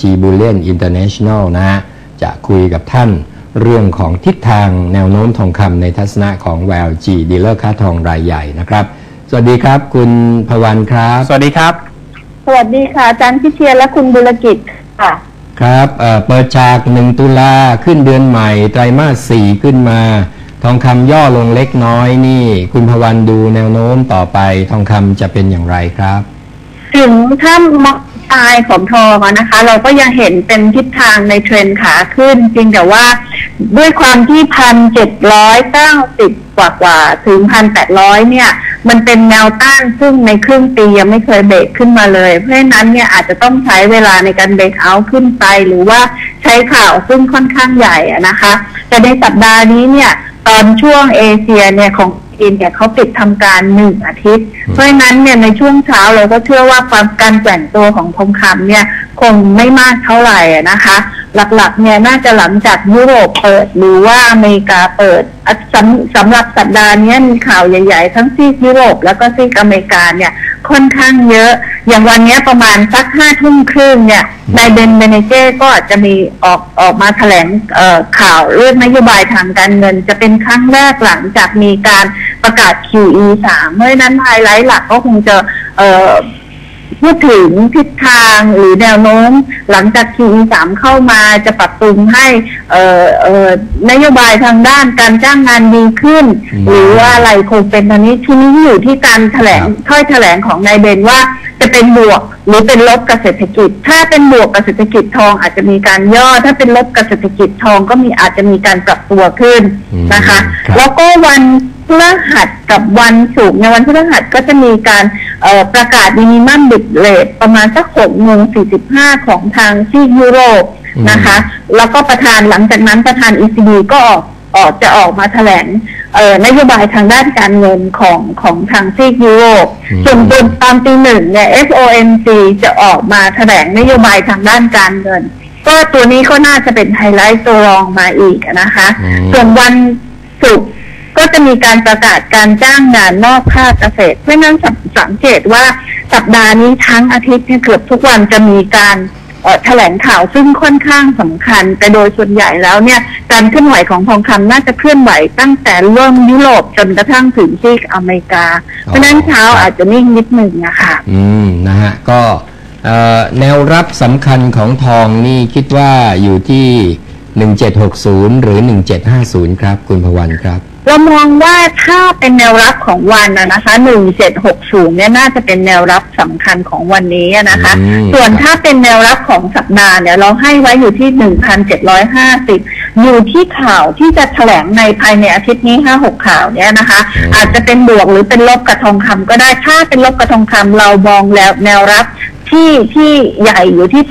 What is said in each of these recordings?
G Bullion International นะฮะจะคุยกับท่านเรื่องของทิศทางแนวโน้มทองคำในทัศนะของ VLG ดีลเลอร์ค้าทองรายใหญ่นะครับ สวัสดีครับ คุณพวันครับ สวัสดีครับ สวัสดีค่ะอาจารย์พิเชียรและคุณบุรกิจค่ะ ครับเอ่อเปิดฉาก1ตุลาขึ้นเดือนใหม่ ไตรมาส4ขึ้นมา ทองคำย่อลงเล็กน้อยนี่ คุณพวันดูแนวโน้มต่อไปทองคำจะเป็นอย่างไรครับ ถึงถ้ามอง ตายของทองนะคะ เราก็ยังเห็นเป็นทิศทางในเทรนขาขึ้น จริงแต่ว่าด้วยความที่พันเจ็ดร้อยเก้าสิบกว่ากว่าถึงพันแปดร้อยเนี่ย มันเป็นแนวต้านซึ่งในครึ่งปียังไม่เคยเบรกขึ้นมาเลย เพราะฉะนั้นเนี่ยอาจจะต้องใช้เวลาในการเบรกเอาท์ขึ้นไป หรือว่าใช้ข่าวซึ่งค่อนข้างใหญ่นะคะ แต่ในสัปดาห์นี้เนี่ยตอนช่วงเอเชียเนี่ยของ จีนเนี่ยเขาปิดทำการหนึ่งอาทิตย์ เพราะฉะนั้นเนี่ยในช่วงเช้าเราก็เชื่อว่าความการแกว่งตัวของทองคำเนี่ยคงไม่มากเท่าไหร่อะนะคะ หลักๆเนี่ยน่าจะหลังจากยุโรปเปิดหรือว่าอเมริกาเปิดสำสำหรับสัปดาห์นี้มีข่าวใหญ่ ๆ ทั้งซีกยุโรปแล้วก็ซีกอเมริกาเนี่ยค่อนข้างเยอะ อย่างวันนี้ประมาณสักห้าทุ่มครึ่งเนี่ยนายเบนเบเนเจก็อาจจะมีออกออกมาแถลงข่าวเรื่องนโยบายทางการเงิน จะเป็นครั้งแรกหลังจากมีการประกาศ QE 3 เพราะฉะนั้นไฮไลท์หลักก็คงจะ พูดถึงทิศทางหรือแนวโน้ม หลังจาก QE 3 เข้ามาจะปรับปรุงให้เอ่อเอ่อนโยบายทางด้านการจ้างงานดีขึ้นอืมหรือว่าอะไรคงเป็นตอนนี้ที่นี้อยู่ที่การแถลงครับถ้อยแถลงของนายเบนว่าจะเป็นบวกหรือเป็นลบกับเศรษฐกิจ ถ้าเป็นบวกกับเศรษฐกิจทองอาจจะมีการย่อ ถ้าเป็นลบกับเศรษฐกิจทองก็มีอาจจะมีการปรับตัวขึ้นนะคะครับแล้วก็วันพ ฤหัสกับวันศุกร์ในวันพฤหัสก็จะมีการเอ่อประกาศมินิมัมบิดเลทประมาณสักหกโมงสี่สิบห้าของทางที่ยุโรปนะคะ แล้วก็ประธานหลังจากนั้นประธาน ECB ก็ออกออกจะออกมาแถลงเอ่อนโยบายทางด้านการเงินของของทางซีกยุโรปอืมส่วนตอนตอนตีหนึ่งเนี่ย FOMC จะออกมาแถลงนโยบายทางด้านการเงิน ก็ตัวนี้ก็น่าจะเป็นไฮไลท์ตัวรองมาอีกนะคะอืมส่วนวันศุกร์ ก็จะมีการประกาศการจ้างงานนอกภาคเกษตร เพราะนั้นสังเกตว่าสัปดาห์นี้ทั้งอาทิตย์เนี่ยเกือบทุกวันจะมีการแถลงข่าวซึ่งค่อนข้างสำคัญ แต่โดยส่วนใหญ่แล้วเนี่ย การเคลื่อนไหวของทองคำน่าจะเคลื่อนไหวตั้งแต่เริ่มยุโรปจนกระทั่งถึงที่อเมริกา เพราะนั้นเช้าอาจจะนิ่งนิดหนึ่งนะคะอืมนะฮะก็แนวรับสำคัญของทองนี่คิดว่าอยู่ที่ 1760 หรือ 1750 ครับ คุณพวันครับ เรามองว่าถ้าเป็นแนวรับของวันนะนะคะ1760เนี่ยน่าจะเป็นแนวรับสำคัญของวันนี้นะคะอืมส่วนถ้าเป็นแนวรับของสัปดาห์เนี่ยเราให้ไว้อยู่ที่1,750อยู่ที่ข่าวที่จะแถลงในภายในอาทิตย์นี้5-6ข่าวเนี่ยนะคะอืมอาจจะเป็นบวกหรือเป็นลบกับทองคำก็ได้ ถ้าเป็นลบกับทองคำเรามองแล้วแนวรับ ที่ที่ใหญ่อยู่ที่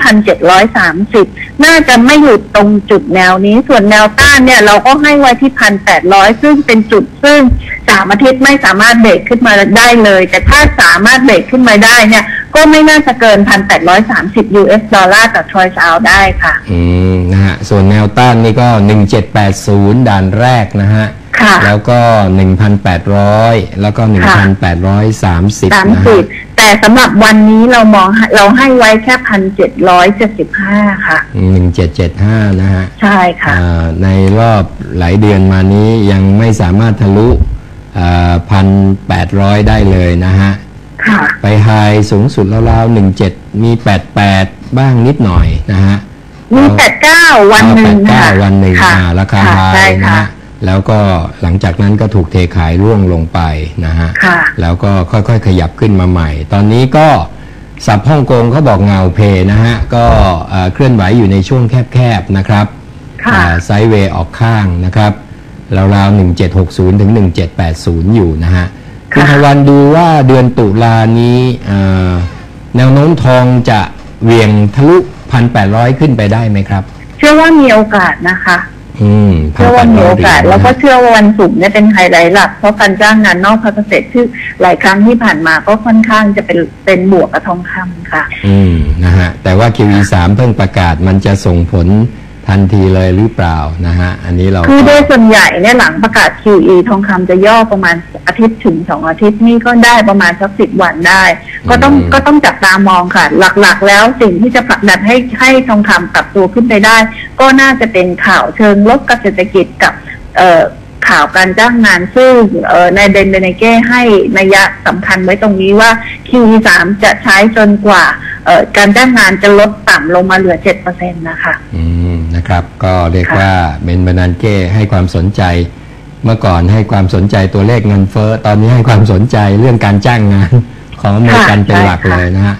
1,730น่าจะไม่อยู่ตรงจุดแนวนี้ ส่วนแนวต้านเนี่ยเราก็ให้ไว้ที่1,800ซึ่งเป็นจุดซึ่งสามอาทิตย์ไม่สามารถเบรกขึ้นมาได้เลย แต่ถ้าสามารถเบรกขึ้นมาได้เนี่ย ก็ไม่น่าจะเกิน1,830 US ดอลลาร์ต่อทรอยส์เอาได้ค่ะ อืมนะฮะส่วนแนวต้านนี่ก็1780ด่านแรกนะฮะ ค่ะแล้วก็ 1,800 แล้วก็1,830 สามนะสิฮะบแต่สำหรับวันนี้เรามองให้เราให้ไว้แค่พันเจ็ดร้อยเจ็ดสิบห้าค่ะ 1775 นะฮะใช่ค่ะ อ่าในรอบหลายเดือนมานี้ยังไม่สามารถทะลุพันแปดร้อยได้เลยนะฮะ ค่ะ ไปไฮสูงสุดราวๆ17 มี 88 บ้างนิดหน่อยนะฮะมีแปดเก้าวันหนึ่งแปดค่ะเก้าวันหนึ่งค่ะอ่าราคาค่ะไฮใช่นะค่ะ ฮะ แล้วก็หลังจากนั้นก็ถูกเทขายร่วงลงไปนะฮะค่ะแล้วก็ค่อยๆ ขยับขึ้นมาใหม่ ตอนนี้ก็สับฮ่องกงเขาบอกเงาเพนะฮะ ก็เอ่อเคลื่อนไหวอยู่ในช่วงแคบๆนะครับค่ะไซด์เวย์ออกข้างนะครับราวๆ1760 ถึง 1780 อยู่นะฮะคุณพวันดูว่าเดือนตุลานี้เอ่อแนวโน้มทองจะเหวียงทะลุ 1,800 ขึ้นไปได้ไหมครับ เชื่อว่ามีโอกาสนะคะอืม เชื่อว่ามีโอกาส1,800แล้วก็เชื่อว่าวันศุกร์เนี่ยเป็นไฮไลท์หลัก เพราะการจ้างงานนอกภาคเกษตรที่หลายครั้งที่ผ่านมาก็ค่อนข้างจะเป็นเป็นบวกกับทองคำค่ะ อืมนะฮะแต่ว่า QE 3 เพิ่งประกาศมันจะส่งผล ทันทีเลยหรือเปล่านะฮะอันนี้เราคือโดก็ยส่วนใหญ่เนี่ยหลังประกาศ QE ทองคำจะย่อประมาณอาทิตย์ถึงสองอาทิตย์นี่ก็ได้ประมาณสักสิบวันได้ ก็ต้องก็ต้องจับตามองค่ะ หลักๆ แล้วสิ่งที่จะผลักดันให้ให้ทองคำปรับตัวขึ้นไปได้ ก็น่าจะเป็นข่าวเชิงลบกับเศรษฐกิจกับเอ่อข่าวการจ้างงานซึ่งเอ่อในเดนเบเนเก้ให้นัยยะสำคัญไว้ตรงนี้ว่า QE 3จะใช้จนกว่าเอ่อการจ้างงานจะลดต่ำลงมาเหลือเจ็ดเปอร์เซ็นต์นะคะอืม นะครับ ก็เรียกค่ะว่าเบนบานันเก้ให้ความสนใจ เมื่อก่อนให้ความสนใจตัวเลขเงินเฟ้อตอนนี้ให้ความสนใจเรื่องการจ้างงาน ของอเมริกันเป็นหลักเลยนะฮะ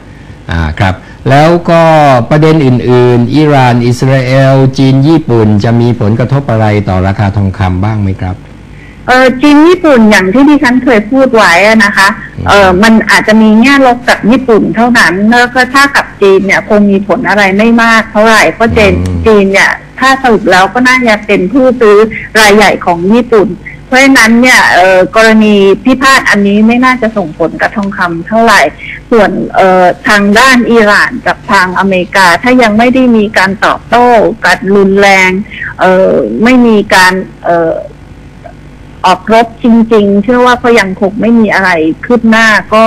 อ่าครับแล้วก็ประเด็นอื่น ๆ อิหร่าน อิสราเอล จีน ญี่ปุ่น จะมีผลกระทบอะไรต่อราคาทองคำบ้างไหมครับ เออจีนญี่ปุ่นอย่างที่ดิฉันเคยพูดไว้อะนะคะเออมันอาจจะมีแง่ลบกับญี่ปุ่นเท่านั้นแล้วก็ถ้ากับจีนเนี่ยคงมีผลอะไรไม่มากเท่าไหร่เพราะเจนอืมจีนเนี่ยถ้าสรุปแล้วก็น่าจะเป็นผู้ซื้อรายใหญ่ของญี่ปุ่น เพราะฉะนั้นเนี่ยเออกรณีพิพาทอันนี้ไม่น่าจะส่งผลกับทองคำเท่าไหร่ ส่วนเอ่อทางด้านอิหร่านกับทางอเมริกาถ้ายังไม่ได้มีการตอบโต้กันรุนแรงเอ่อไม่มีการเอ่อออกรบจริง ๆ เชื่อว่าก็ยังคงไม่มีอะไรคืบหน้าก็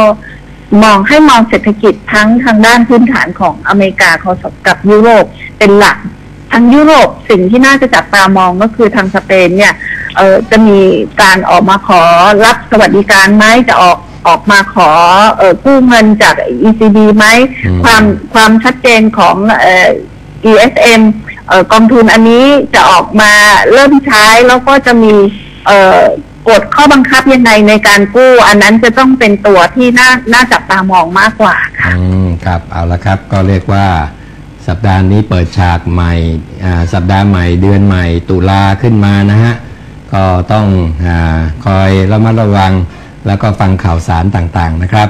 มองให้มองเศรษฐกิจทั้งทางด้านพื้นฐานของอเมริกากับยุโรปเป็นหลักทางยุโรปสิ่งที่น่าจะจับตามองก็คือทางสเปนเนี่ยเออจะมีการออกมาขอรับสวัสดิการไหมจะออกออกมาขอเออกู้เงินจาก ECB ไหมอืมความความชัดเจนของเออ ESM เอ่อกองทุนอันนี้จะออกมาเริ่มใช้แล้วก็จะมี เอ่อกฎข้อบังคับยังไงในการกู้ อันนั้นจะต้องเป็นตัวที่น่าน่าจับตามองมากกว่าค่ะ อืมครับเอาละครับก็เรียกว่าสัปดาห์นี้เปิดฉากใหม่อ่าสัปดาห์ใหม่เดือนใหม่ ตุลาขึ้นมานะฮะก็ต้องอาคอยระมัดระวัง แล้วก็ฟังข่าวสารต่างๆนะครับ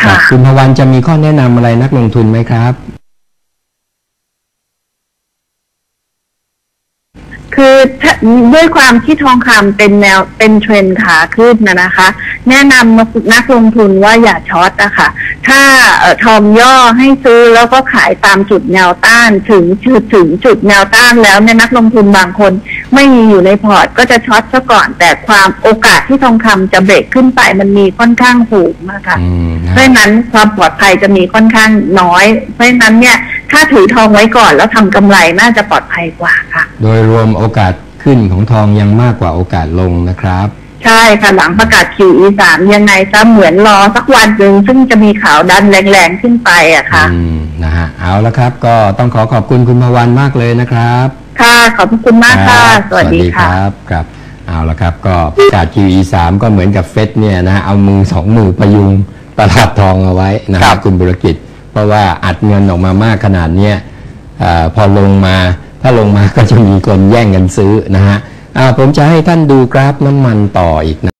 ค่ะรับคุณพวันจะมีข้อแนะนำอะไรนักลงทุนไหมครับ คือถ้าด้วยความที่ทองคำเป็นแนวเป็นเทรนด์ขาขึ้นนะนะคะ แนะนำนักลงทุนว่าอย่าช็อตอะค่ะ ถ้าเอ่อทอมย่อให้ซื้อแล้วก็ขายตามจุดแนวต้านถึงจุดถึงจุดแนวต้านแล้วเนี่ยนักลงทุนบางคน ไม่มีอยู่ในพอร์ตก็จะช็อตซะก่อน แต่ความโอกาสที่ทองคำจะเบรกขึ้นไปมันมีค่อนข้างสูงนะคะอืมนะเพราะฉะนั้นความปลอดภัยจะมีค่อนข้างน้อย เพราะฉะนั้นเนี่ย ถ้าถือทองไว้ก่อนแล้วทำกำไรน่าจะปลอดภัยกว่าค่ะ โดยรวมโอกาสขึ้นของทองยังมากกว่าโอกาสลงนะครับ ใช่ค่ะหลังประกาศ QE สามยังไงซะเหมือนรอสักวันหนึ่งซึ่งจะมีข่าวดันแรงๆขึ้นไปอะค่ะ อืมนะฮะเอาละครับ ก็ต้องขอขอบคุณคุณพวันมากเลยนะครับค่ะขอบพระคุณมากค่ะ รับสวัสดีคค่ะ รับครับเอาละครับ ก็ประกาศ QE 3ก็เหมือนกับเฟดเนี่ยนะเอามือสองมือประยุงตลาดทองเอาไว้นะคครัรับบคุณบุรกิจ เพราะว่าอัดเงินออกมามากขนาดนี้พอลงมาถ้าลงมาก็จะมีคนแย่งกันซื้อนะฮะผมจะให้ท่านดูกราฟน้ำมันต่ออีกนะ